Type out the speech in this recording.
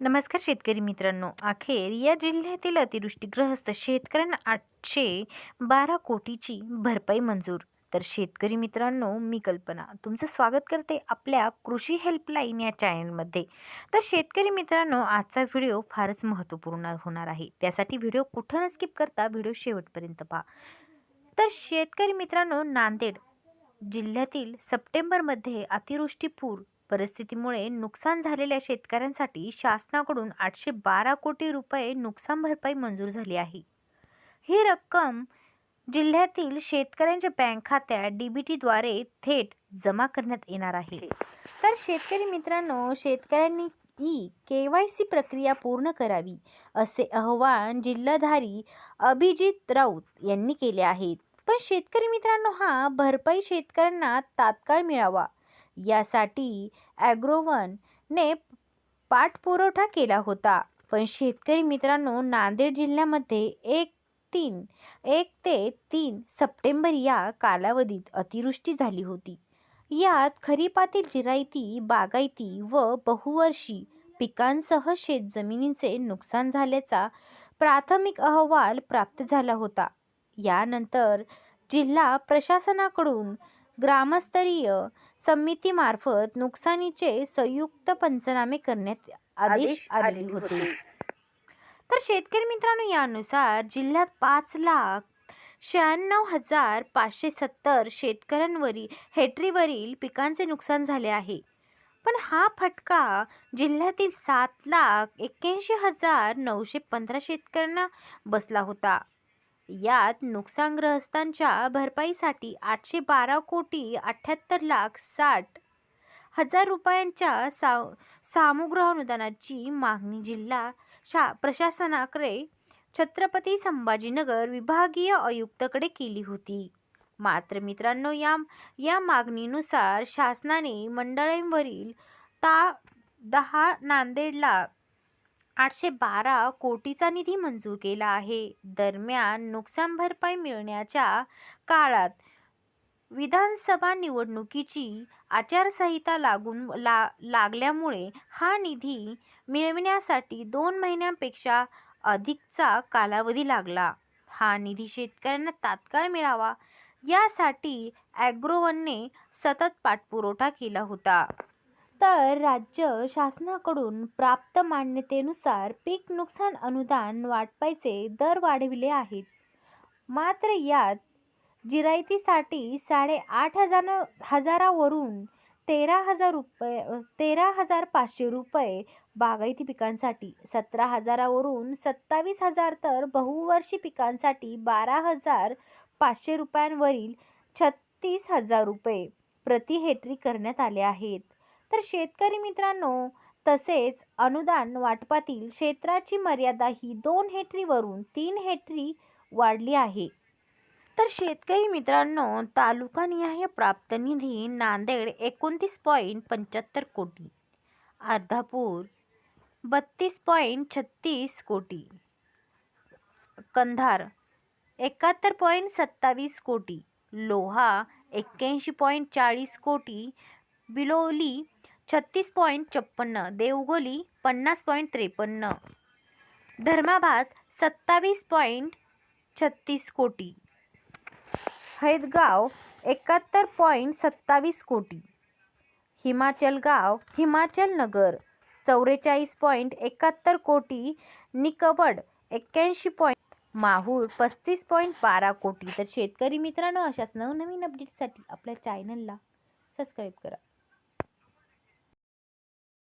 नमस्कार शेतकरी मित्रांनो. अखेर या जिल्ह्यातील अतिवृष्टीग्रस्त शेतकऱ्यांना आठशे बारा कोटीची भरपाई मंजूर. तर शेतकरी मित्रांनो मी कल्पना तुमचं स्वागत करते आपल्या कृषी हेल्पलाईन या चॅनलमध्ये. तर शेतकरी मित्रांनो आजचा व्हिडिओ फारच महत्त्वपूर्ण होणार आहे. त्यासाठी व्हिडिओ कुठं न स्किप करता व्हिडिओ शेवटपर्यंत पहा. तर शेतकरी मित्रांनो नांदेड जिल्ह्यातील सप्टेंबरमध्ये अतिवृष्टीपूर परिस्थितीमुळे नुकसान झालेल्या शेतकऱ्यांसाठी शासनाकडून आठशे बारा कोटी रुपये नुकसान भरपाई मंजूर झाली आहे. ही रक्कम जिल्ह्यातील शेतकऱ्यांच्या बँक खात्यात डी बी टीद्वारे थेट जमा करण्यात येणार आहे. तर शेतकरी मित्रांनो शेतकऱ्यांनी ई के वाय सी प्रक्रिया पूर्ण करावी असे आवाहन जिल्हाधारी अभिजित राऊत यांनी केले आहेत पण शेतकरी मित्रांनो हा भरपाई शेतकऱ्यांना तात्काळ मिळावा यासाठी ॲग्रोवनने पाठपुरवठा केला होता. पण शेतकरी मित्रांनो नांदेड जिल्ह्यामध्ये एक तीन एक ते तीन सप्टेंबर या कालावधीत अतिवृष्टी झाली होती. यात खरीपातील जिरायती बागायती व बहुवर्षी पिकांसह शेतजमिनींचे नुकसान झाल्याचा प्राथमिक अहवाल प्राप्त झाला होता. यानंतर जिल्हा प्रशासनाकडून ग्रामस्तरीय समितीमार्फत नुकसानीचे संयुक्त पंचनामे करण्यात आदेश आले होते. तर शेतकरी मित्रांनो यानुसार जिल्ह्यात पाच लाख शहाण्णव हजार पाचशे सत्तर शेतकऱ्यांवरील हेक्टरीवरील पिकांचे नुकसान झाले आहे. पण हा फटका जिल्ह्यातील सात लाख एक्क्याऐंशी हजार नऊशे पंधरा शेतकऱ्यांना बसला होता. यात नुकसानग्रस्तांच्या भरपाईसाठी आठशे बारा कोटी अठ्ठ्याहत्तर लाख साठ हजार रुपयांच्या सा सामुग्रह अनुदानाची मागणी जिल्हा शा प्रशासनाकडे छत्रपती संभाजीनगर विभागीय आयुक्तकडे केली होती. मात्र मित्रांनो या या मागणीनुसार शासनाने मंडळांवरील ता दहा नांदेडला आठशे बारा कोटीचा निधी मंजूर केला आहे. दरम्यान नुकसान भरपाई मिळण्याच्या काळात विधानसभा निवडणुकीची आचारसंहिता लागून ला लागल्यामुळे हा निधी मिळविण्यासाठी दोन महिन्यांपेक्षा अधिकचा कालावधी लागला. हा निधी शेतकऱ्यांना तात्काळ मिळावा यासाठी ॲग्रोवनने सतत पाठपुरवठा केला होता. तर राज्य शासनाकडून प्राप्त मान्यतेनुसार पीक नुकसान अनुदान वाटपायचे दर वाढविले आहेत. मात्र यात जिरायतीसाठी साडेआठ हजार हजारावरून तेरा हजार रुपये तेरा हजार पाचशे रुपये बागायती पिकांसाठी सतरा हजारावरून सत्तावीस हजार तर बहुवर्षी पिकांसाठी बारा हजार पाचशे रुपयांवरील छत्तीस हजार रुपये प्रति हेक्टरी करण्यात आले आहेत. तर शेतकरी मित्रांनो तसेच अनुदान वाटपातील क्षेत्राची मर्यादा ही दोन हेक्टरीवरून तीन हेक्टरी वाढली आहे. तर शेतकरी मित्रांनो तालुकानिहाय प्राप्त निधी नांदेड एकोणतीस पॉईंट पंच्याहत्तर कोटी अर्धापूर बत्तीस पॉईंट छत्तीस कोटी कंधार एकाहत्तर पॉईंट सत्तावीस कोटी लोहा एक्क्याऐंशी पॉईंट चाळीस कोटी बिलोली छत्तीस पॉईंट छप्पन्न देवगोली पन्नास पॉईंट त्रेपन्न. धर्माबाद सत्तावीस पॉईंट छत्तीस कोटी. हैदगाव एकाहत्तर पॉईंट सत्तावीस कोटी. हिमाचल गाव हिमाचल नगर चौवेचाळीस पॉईंट एकाहत्तर कोटी. निकबड एक्क्याऐंशी पॉईंट माहूर पस्तीस पॉईंट बारा कोटी. तर शेतकरी मित्रांनो अशाच नवनवीन अपडेटसाठी आपल्या चॅनलला सबस्क्राईब करा.